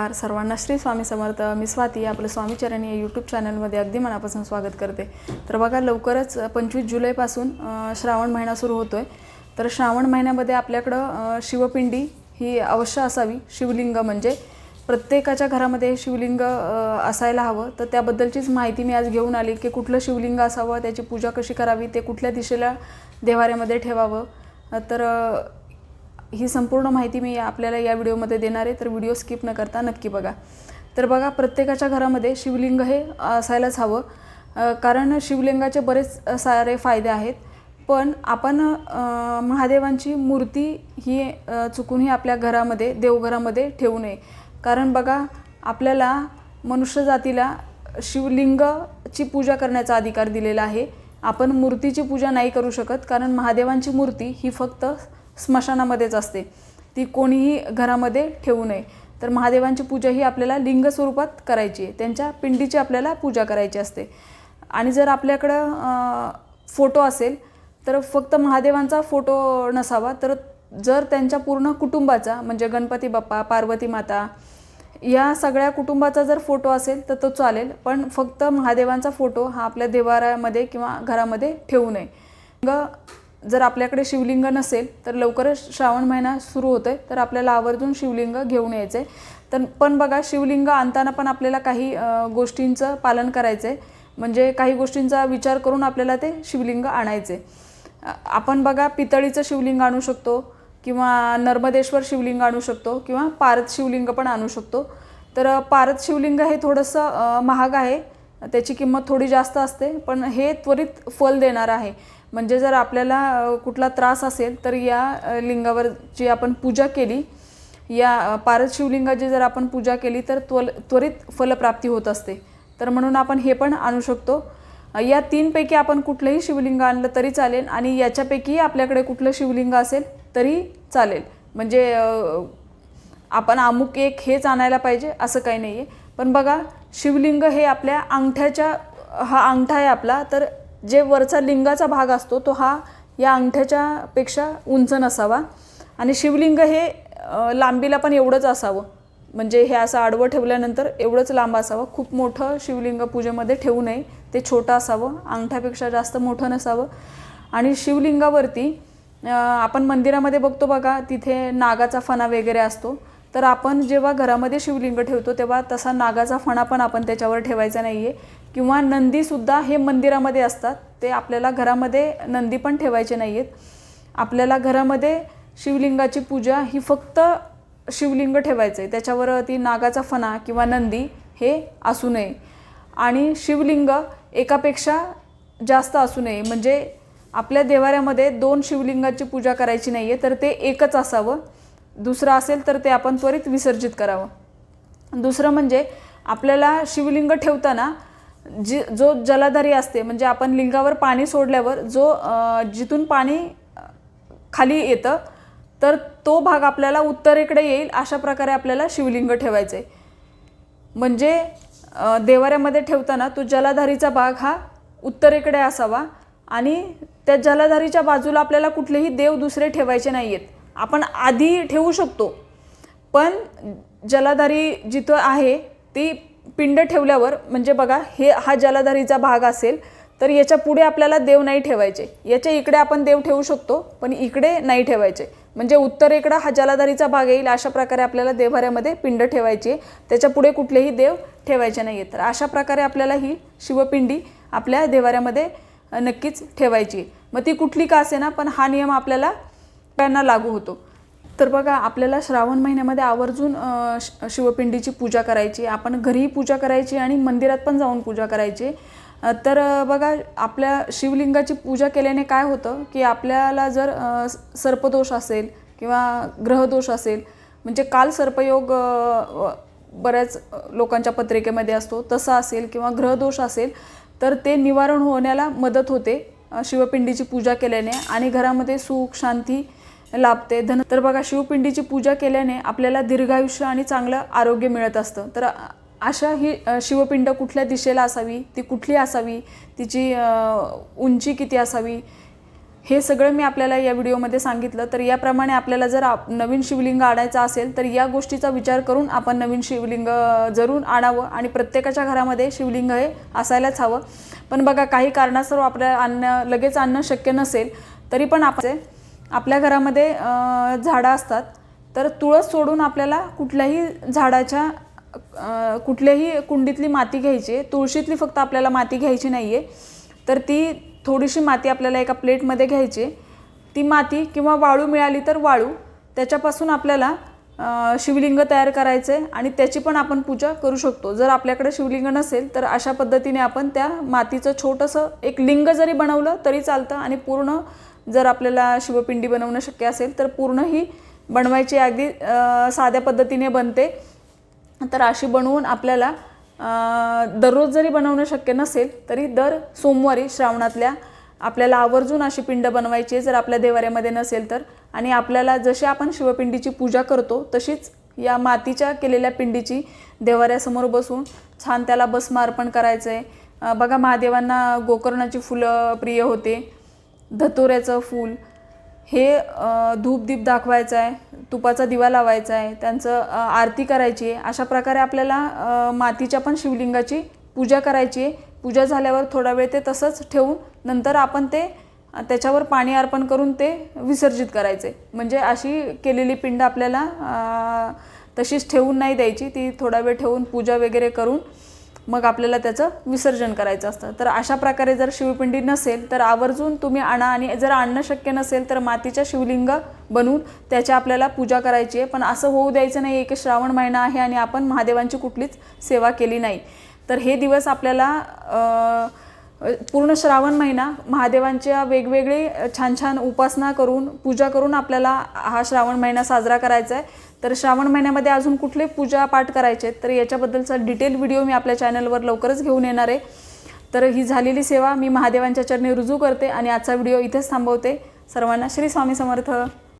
नमस्कार सर्वांना श्री स्वामी समर्थ मी स्वाती आपलं स्वामीचरणी या यूट्यूब चॅनलमध्ये अगदी मनापासून स्वागत करते. तर बघा लवकरच पंचवीस जुलैपासून श्रावण महिना सुरू होतो आहे तर श्रावण महिन्यामध्ये आपल्याकडं शिवपिंडी ही अवश्य असावी. शिवलिंग म्हणजे प्रत्येकाच्या घरामध्ये शिवलिंग असायला हवं. तर त्याबद्दलचीच माहिती मी आज घेऊन आली की कुठलं शिवलिंग असावं त्याची पूजा कशी करावी ते कुठल्या दिशेला देवाऱ्यामध्ये ठेवावं. तर ही संपूर्ण माहिती मी आपल्याला या व्हिडिओमध्ये देणार आहे तर व्हिडिओ स्किप न करता नक्की बघा. तर बघा प्रत्येकाच्या घरामध्ये शिवलिंग हे असायलाच हवं. कारण शिवलिंगाचे बरेच सारे फायदे आहेत पण आपण महादेवांची मूर्ती ही चुकूनही आपल्या घरामध्ये देवघरामध्ये ठेवू नये. कारण बघा आपल्याला मनुष्यजातीला शिवलिंगची पूजा करण्याचा अधिकार दिलेला आहे. आपण मूर्तीची पूजा नाही करू शकत कारण महादेवांची मूर्ती ही फक्त स्मशानामध्येच असते. ती कोणीही घरामध्ये ठेवू नये. तर महादेवांची पूजा ही आपल्याला लिंग स्वरूपात करायची आहे. त्यांच्या पिंडीची आपल्याला पूजा करायची असते. आणि जर आपल्याकडं फोटो असेल तर फक्त महादेवांचा फोटो नसावा. तर जर त्यांच्या पूर्ण कुटुंबाचा म्हणजे गणपती बाप्पा पार्वती माता या सगळ्या कुटुंबाचा जर फोटो असेल तर तो चालेल. पण फक्त महादेवांचा फोटो हा आपल्या देवाऱ्यामध्ये किंवा घरामध्ये ठेवू नये. मग जर आपल्याकडे शिवलिंग नसेल तर लवकरच श्रावण महिना सुरू होतो आहे तर आपल्याला आवर्जून शिवलिंग घेऊन यायचं आहे तर पण बघा शिवलिंग आणताना पण आपल्याला काही गोष्टींचं पालन करायचं आहे म्हणजे काही गोष्टींचा विचार करून आपल्याला ते शिवलिंग आणायचे आपण बघा पितळीचं शिवलिंग आणू शकतो किंवा नर्मदेश्वर शिवलिंग आणू शकतो किंवा पारद शिवलिंग पण आणू शकतो. तर अ, पारद शिवलिंग हे थोडंसं महाग आहे. त्याची किंमत थोडी जास्त असते पण हे त्वरित फल देणार आहे. म्हणजे जर आपल्याला कुठला त्रास असेल तर या लिंगावरची आपण पूजा केली या पारस पारद शिवलिंगाची जर आपण पूजा केली तर त्वल त्वरित फलप्राप्ती होत असते. तर म्हणून आपण हे पण आणू शकतो. या तीनपैकी आपण कुठलंही शिवलिंग आणलं तरी चालेल आणि याच्यापैकी आपल्याकडे कुठलं शिवलिंग असेल तरी चालेल. म्हणजे आपण अमुक एक हेच आणायला पाहिजे असं काही नाही आहे पण बघा शिवलिंग हे आपल्या अंगठ्याच्या हा अंगठा आहे आपला तर जे वरचा लिंगाचा भाग असतो तो हा या अंगठ्याच्या पेक्षा उंच नसावा. आणि शिवलिंग हे लांबीला पण एवढंच असावं. म्हणजे हे असं आडवं ठेवल्यानंतर एवढंच लांब असावं. खूप मोठं शिवलिंग पूजेमध्ये ठेवू नये. ते छोटं असावं. अंगठ्यापेक्षा जास्त मोठं नसावं. आणि शिवलिंगावरती आपण मंदिरामध्ये बघतो बघा तिथे नागाचा फणा वगैरे असतो. तर आपण जेव्हा घरामध्ये शिवलिंग ठेवतो तेव्हा तसा नागाचा फणा पण आपण त्याच्यावर ठेवायचा नाही आहे किंवा नंदीसुद्धा हे मंदिरामध्ये असतात. ते आपल्याला घरामध्ये नंदी पण ठेवायचे नाही आहेत आपल्याला घरामध्ये शिवलिंगाची पूजा ही फक्त शिवलिंग ठेवायचं आहे त्याच्यावर ती नागाचा फणा किंवा नंदी हे असू नये. आणि शिवलिंग एकापेक्षा जास्त असू नये. म्हणजे आपल्या देवाऱ्यामध्ये दोन शिवलिंगाची पूजा करायची नाही आहे तर ते एकच असावं. दुसरं असेल तर ते आपण त्वरित विसर्जित करावं. दुसरं म्हणजे आपल्याला शिवलिंग ठेवताना जी जो जलाधारी असते म्हणजे आपण लिंगावर पाणी सोडल्यावर जो जिथून पाणी खाली येतं तर तो भाग आपल्याला उत्तरेकडे येईल अशा प्रकारे आपल्याला शिवलिंग ठेवायचं आहे म्हणजे देवाऱ्यामध्ये ठेवताना तो जलाधारीचा भाग हा उत्तरेकडे असावा आणि त्या जलाधारीच्या बाजूला आपल्याला कुठलेही देव दुसरे ठेवायचे नाही आहेत आपण आधी ठेवू शकतो पण जलाधारी जिथं आहे ती पिंड ठेवल्यावर म्हणजे बघा हे हा जलाधारीचा भाग असेल तर याच्यापुढे आपल्याला देव नाही ठेवायचे. याच्या इकडे आपण देव ठेवू शकतो पण इकडे नाही ठेवायचे. म्हणजे उत्तरेकडं हा जलाधारीचा भाग येईल अशा प्रकारे आपल्याला देवाऱ्यामध्ये पिंड ठेवायची. आहे त्याच्या पुढे कुठलेही देव ठेवायचे नाही आहेत तर अशा प्रकारे आपल्याला ही शिवपिंडी आपल्या देवाऱ्यामध्ये नक्कीच ठेवायची. आहे मग ती कुठली का असे ना पण हा नियम आपल्याला त्यांना लागू होतो. तर बघा आपल्याला श्रावण महिन्यामध्ये आवर्जून शिवपिंडीची पूजा करायची आपण घरीही पूजा करायची आणि मंदिरात पण जाऊन पूजा करायची. तर बघा आपल्या शिवलिंगाची पूजा केल्याने काय होतं की आपल्याला जर सर्पदोष असेल किंवा ग्रहदोष असेल म्हणजे काल सर्पयोग बऱ्याच लोकांच्या पत्रिकेमध्ये असतो तसा असेल किंवा ग्रहदोष असेल तर ते निवारण होण्याला मदत होते शिवपिंडीची पूजा केल्याने आणि घरामध्ये सुख शांती लाभते. धन तर बघा शिवपिंडीची पूजा केल्याने आपल्याला दीर्घायुष्य आणि चांगलं आरोग्य मिळत असतं. तर अशा ही शिवपिंड कुठल्या दिशेला असावी? ती कुठली असावी? तिची उंची किती असावी? हे सगळं मी आपल्याला या व्हिडिओमध्ये सांगितलं. तर याप्रमाणे आपल्याला जर आप नवीन शिवलिंग आणायचं असेल तर या गोष्टीचा विचार करून आपण नवीन शिवलिंग जरूर आणावं आणि प्रत्येकाच्या घरामध्ये शिवलिंग हे असायलाच हवं. पण बघा काही कारणास्तव आपल्या आणणं लगेच आणणं शक्य नसेल तरी पण आपण आपल्या घरामध्ये झाडं असतात तर तुळस सोडून आपल्याला कुठल्याही झाडाच्या कुठल्याही कुंडीतली माती घ्यायची आहे तुळशीतली फक्त आपल्याला माती घ्यायची नाही आहे तर ती थोडीशी माती आपल्याला एका प्लेटमध्ये घ्यायची आहे. ती माती किंवा वाळू मिळाली तर वाळू त्याच्यापासून आपल्याला शिवलिंग तयार करायचं आहे आणि त्याची पण आपण पूजा करू शकतो जर आपल्याकडे शिवलिंग नसेल तर अशा पद्धतीने आपण त्या मातीचं छोटंसं एक लिंग जरी बनवलं तरी चालतं आणि पूर्ण जर आपल्याला शिवपिंडी बनवणं शक्य असेल तर पूर्ण ही बनवायची अगदी साध्या पद्धतीने बनते. तर अशी बनवून आपल्याला दररोज जरी बनवणं शक्य नसेल तरी दर सोमवारी श्रावणातल्या आपल्याला आवर्जून अशी पिंड बनवायची आहे. जर आपल्या देवाऱ्यामध्ये नसेल तर. आणि आपल्याला जशी आपण शिवपिंडीची पूजा करतो तशीच या मातीच्या केलेल्या पिंडीची देवाऱ्यासमोर बसून छान त्याला भस्म अर्पण करायचं आहे बघा महादेवांना गोकर्णाची फुलं प्रिय होते. धतोऱ्याचं फूल हे धूपदीप दाखवायचं आहे तुपाचा दिवा लावायचा आहे त्यांचं आरती करायची आहे अशा प्रकारे आपल्याला मातीच्या पण शिवलिंगाची पूजा करायची. आहे पूजा झाल्यावर थोडा वेळ ते तसंच ठेवून नंतर आपण ते त्याच्यावर पाणी अर्पण करून ते विसर्जित करायचे. म्हणजे अशी केलेली पिंड आपल्याला तशीच ठेवून नाही द्यायची. ती थोडा वेळ ठेवून पूजा वगैरे करून मग आपल्याला त्याचं विसर्जन करायचं असतं. तर अशा प्रकारे जर शिवपिंडी नसेल तर आवर्जून तुम्ही आणा आणि जर आणणं शक्य नसेल तर मातीच्या शिवलिंग बनवून त्याची आपल्याला पूजा करायची आहे. पण असं होऊ द्यायचं नाही आहे की श्रावण महिना आहे आणि आपण महादेवांची कुठलीच सेवा केली नाही. तर हे दिवस आपल्याला पूर्ण श्रावण महिना महादेवांच्या वेगवेगळे छान छान उपासना करून पूजा करून आपल्याला हा श्रावण महिना साजरा करायचा आहे. तर श्रावण महिन्यामध्ये अजून कुठले पूजा पाठ करायचे आहेत तर याच्याबद्दलचा डिटेल व्हिडिओ मी आपल्या चॅनलवर लवकरच घेऊन येणार आहे. तर ही झालेली सेवा मी महादेवांच्या चरणी रुजू करते आणि आजचा व्हिडिओ इथेच थांबवते. सर्वांना श्री स्वामी समर्थ.